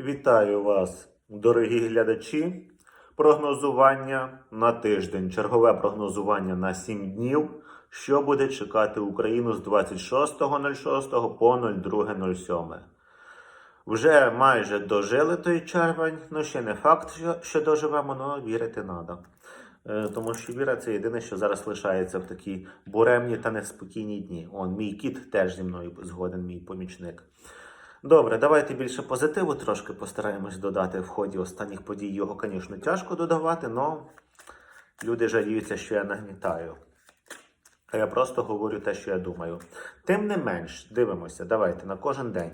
Вітаю вас, дорогі глядачі. Прогнозування на тиждень. Чергове прогнозування на 7 днів. Що буде чекати Україну з 26.06 по 02.07. Вже майже дожили той червень, ну ще не факт, що, доживемо, але вірити треба. Тому що віра це єдине, що зараз лишається в такі буремні та неспокійні дні. Он, мій кіт теж зі мною згоден, мій помічник. Добре, давайте більше позитиву трошки постараємось додати в ході останніх подій. Його, звісно, тяжко додавати, але люди жаліються, що я нагнітаю. А я просто говорю те, що я думаю. Тим не менш, дивимося, давайте на кожен день.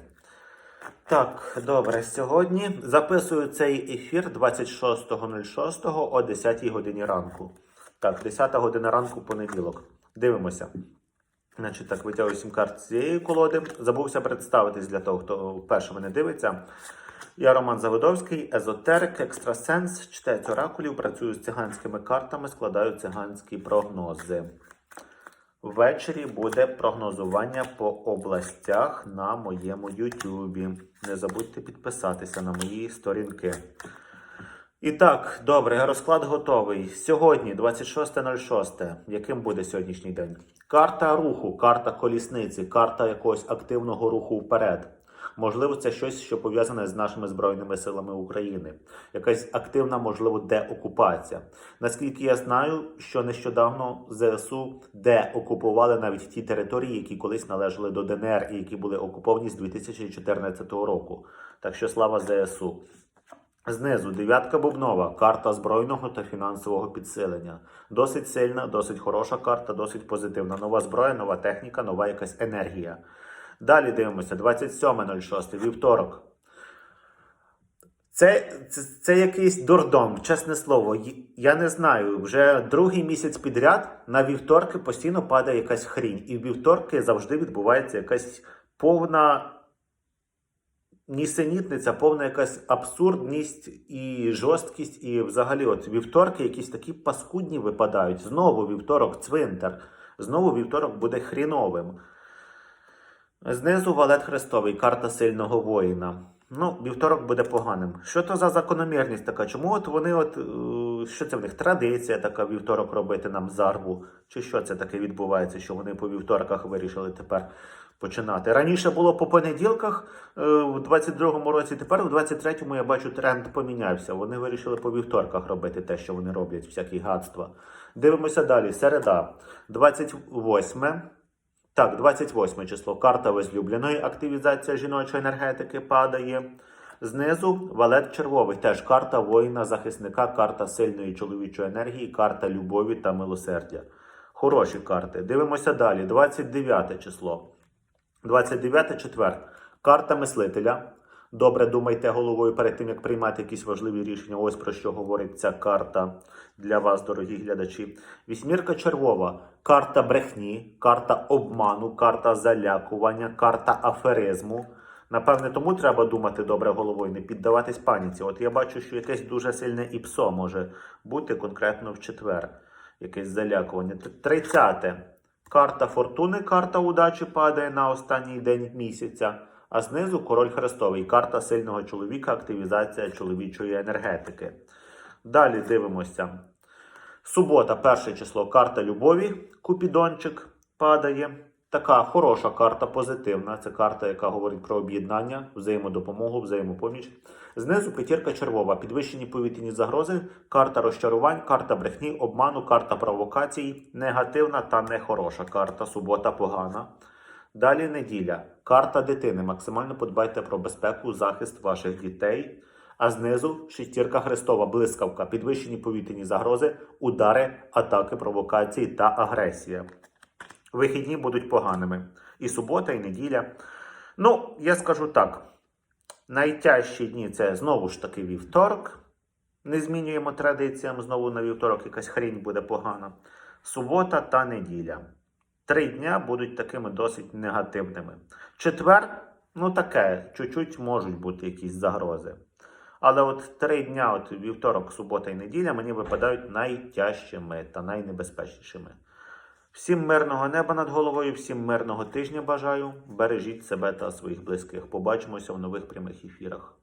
Так, добре, сьогодні записую цей ефір 26.06 о 10 годині ранку. Так, 10 година ранку, понеділок. Дивимося. Значить, так, витягую сім карт з цієї колоди. Забувся представитись для того, хто вперше мене дивиться. Я Роман Заводовський, езотерик, екстрасенс, читець оракулів, працюю з циганськими картами, складаю циганські прогнози. Ввечері буде прогнозування по областях на моєму Ютубі. Не забудьте підписатися на мої сторінки. І так, добре, розклад готовий. Сьогодні, 26.06. Яким буде сьогоднішній день? Карта руху, карта колісниці, карта якогось активного руху вперед. Можливо, це щось, що пов'язане з нашими Збройними силами України. Якась активна, можливо, деокупація. Наскільки я знаю, що нещодавно ЗСУ деокупували навіть ті території, які колись належали до ДНР і які були окуповані з 2014 року. Так що слава ЗСУ. Знизу дев'ятка бубнова, карта збройного та фінансового підсилення. Досить сильна, досить хороша карта, досить позитивна. Нова зброя, нова техніка, нова якась енергія. Далі дивимося, 27.06, вівторок. Це, це, це якийсь дурдом, чесне слово. Я не знаю. Вже другий місяць підряд на вівторки постійно падає якась хрінь. І в вівторки завжди відбувається якась повна нісенітниця, повна якась абсурдність і жорсткість. І взагалі, от вівторки якісь такі паскудні випадають. Знову вівторок цвинтар. Знову вівторок буде хріновим. Знизу валет Христовий, карта сильного воїна. Ну, вівторок буде поганим. Що то за закономірність така? Чому от вони, от е, що це в них традиція така вівторок робити нам зарву? Чи що це таке відбувається, що вони по вівторках вирішили тепер починати? Раніше було по понеділках е, в 22-му році, тепер в 23-му я бачу тренд помінявся. Вони вирішили по вівторках робити те, що вони роблять, всякі гадства. Дивимося далі. Середа, 28. Так, 28 число. Карта возлюбленої. Активізація жіночої енергетики падає. Знизу валет червовий. Теж карта воїна-захисника, карта сильної чоловічої енергії, карта любові та милосердя. Хороші карти. Дивимося далі. 29 число. 29 четвер. Карта мислителя. Добре думайте головою перед тим, як приймати якісь важливі рішення. Ось про що говорить ця карта для вас, дорогі глядачі. Вісьмірка червова. Карта брехні, карта обману, карта залякування, карта аферизму. Напевне, тому треба думати добре головою, не піддаватись паніці. От я бачу, що якесь дуже сильне іпсо може бути конкретно в четвер. Якесь залякування. Тридцяте. Карта фортуни, карта удачі падає на останній день місяця. А знизу король Хрестовий, карта сильного чоловіка, активізація чоловічої енергетики. Далі дивимося. Субота, перше число, карта любові, Купідончик падає. Така хороша карта, позитивна. Це карта, яка говорить про об'єднання, взаємодопомогу, взаємопоміч. Знизу п'ятірка червова, підвищені повітряні загрози, карта розчарувань, карта брехні, обману, карта провокацій, негативна та нехороша карта. Субота погана. Далі неділя. Карта дитини. Максимально подбайте про безпеку, захист ваших дітей. А знизу шестірка Христова, блискавка, підвищені повітряні загрози, удари, атаки, провокації та агресія. Вихідні будуть поганими. І субота, і неділя. Ну, я скажу так: найтяжчі дні це знову ж таки вівторок. Не змінюємо традиціям. Знову на вівторок якась хрінь буде погана. Субота та неділя. Три дня будуть такими досить негативними. Четвер, ну таке, чуть-чуть можуть бути якісь загрози. Але от три дня, от вівторок, субота і неділя, мені випадають найтяжчими та найнебезпечнішими. Всім мирного неба над головою, всім мирного тижня бажаю. Бережіть себе та своїх близьких. Побачимося в нових прямих ефірах.